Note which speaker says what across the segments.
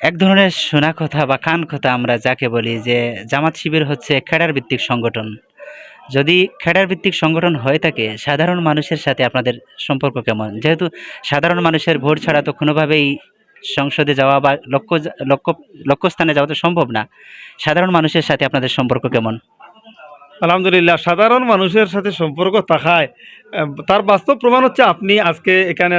Speaker 1: এক ধরনের শোনা কথা বা কান কথা আমরা যাকে বলি যে জামাত শিবির হচ্ছে ক্যাডার ভিত্তিক সংগঠন। যদি ক্যাডার ভিত্তিক সংগঠন হয়ে থাকে, সাধারণ মানুষের সাথে আপনাদের সম্পর্ক কেমন? যেহেতু সাধারণ মানুষের ভোট ছাড়া তো কোনোভাবেই সংসদে যাওয়া বা লক্ষ্য লক্ষ্য, লক্ষ্যস্থানে যাওয়া তো সম্ভব না। সাধারণ মানুষের সাথে আপনাদের সম্পর্ক কেমন?
Speaker 2: আলহামদুলিল্লাহ সাধারণ মানুষের সাথে সম্পর্ক থাকায় তার বাস্তব প্রমাণ হচ্ছে আপনি আজকে এখানে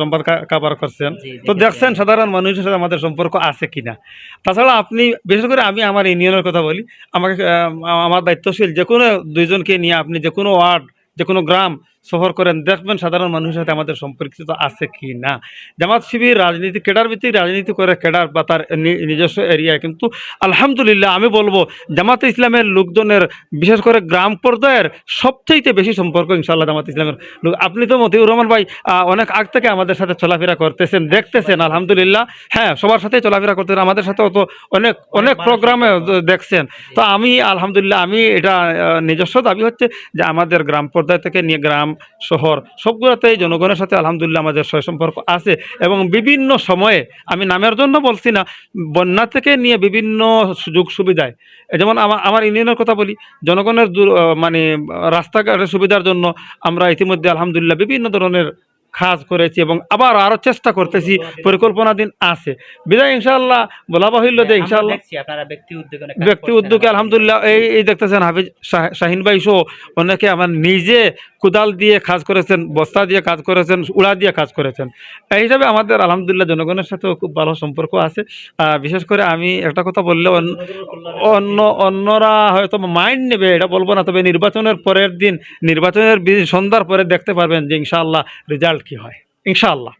Speaker 2: সংবাদ কাবার করছেন। তো দেখছেন সাধারণ মানুষের সাথে আমাদের সম্পর্ক আছে কিনা। তাছাড়া আপনি বিশেষ করে আমি আমার ইউনিয়নের কথা বলি আমাকে আমার দায়িত্বশীল যে কোনো দুইজনকে নিয়ে আপনি যে কোনো ওয়ার্ড যে কোনো গ্রাম সফর করেন দেখবেন সাধারণ মানুষের সাথে আমাদের সম্পর্কিত আছে কি না। জামাত শিবির রাজনীতি কেডার ভিত্তিক রাজনীতি করে কেডার বা তার নিজস্ব এরিয়ায়। কিন্তু আলহামদুলিল্লাহ আমি বলব জামাতে ইসলামের লোকজনের বিশেষ করে গ্রাম পর্যায়ের সবচেয়ে বেশি সম্পর্ক ইনশাল্লাহ জামাত ইসলামের লোক। আপনি তো মতিউর রহমান ভাই অনেক আগ থেকে আমাদের সাথে চলাফেরা করতেছেন দেখতেছেন আলহামদুলিল্লাহ। হ্যাঁ সবার সাথে চলাফেরা করতেছেন আমাদের সাথেও তো অনেক অনেক প্রোগ্রামে দেখছেন। তো আমি আলহামদুলিল্লাহ আমি এটা নিজস্ব দাবি হচ্ছে যে আমাদের গ্রাম পর্যায় থেকে নিয়ে গ্রাম শহর, সবগুলোতেই জনগণের সাথে আলহামদুলিল্লাহ আমাদের সয় সম্পর্ক আছে এবং বিভিন্ন সময়ে আমি নামের জন্য বলছি না, বন্যা থেকে নিয়ে বিভিন্ন সুযোগ সুবিধায়। যেমন আমার আমার ইউনিয়নের কথা বলি, জনগণের মানে রাস্তাঘাটের সুবিধার জন্য আমরা ইতিমধ্যে আলহামদুলিল্লাহ বিভিন্ন ধরনের কাজ করেছি এবং আবার আরও চেষ্টা করতেছি পরিকল্পনাধীন আছে। বিদায় ইনশাল্লাহ বলা বাহিল্য যে ইনশাআল্লাহ
Speaker 1: আপনারা ব্যক্তি উদ্যোগে
Speaker 2: আলহামদুলিল্লাহ এই এই দেখতেছেন হাফিজ শাহিন ভাই সহ অনেকে আমার নিজে কোদাল দিয়ে কাজ করেছেন বস্তা দিয়ে কাজ করেছেন উড়া দিয়ে কাজ করেছেন। এই হিসাবে আমাদের আলহামদুলিল্লাহ জনগণের সাথেও খুব ভালো সম্পর্ক আছে। বিশেষ করে আমি একটা কথা বললে অন্য- অন্য অন্যরা হয়তো মাইন্ড নেবে এটা বলব না তবে নির্বাচনের পরের দিন নির্বাচনের সন্ধ্যার পরে দেখতে পারবেন যে ইনশাআল্লাহ কি হয়? ইনশাআল্লাহ।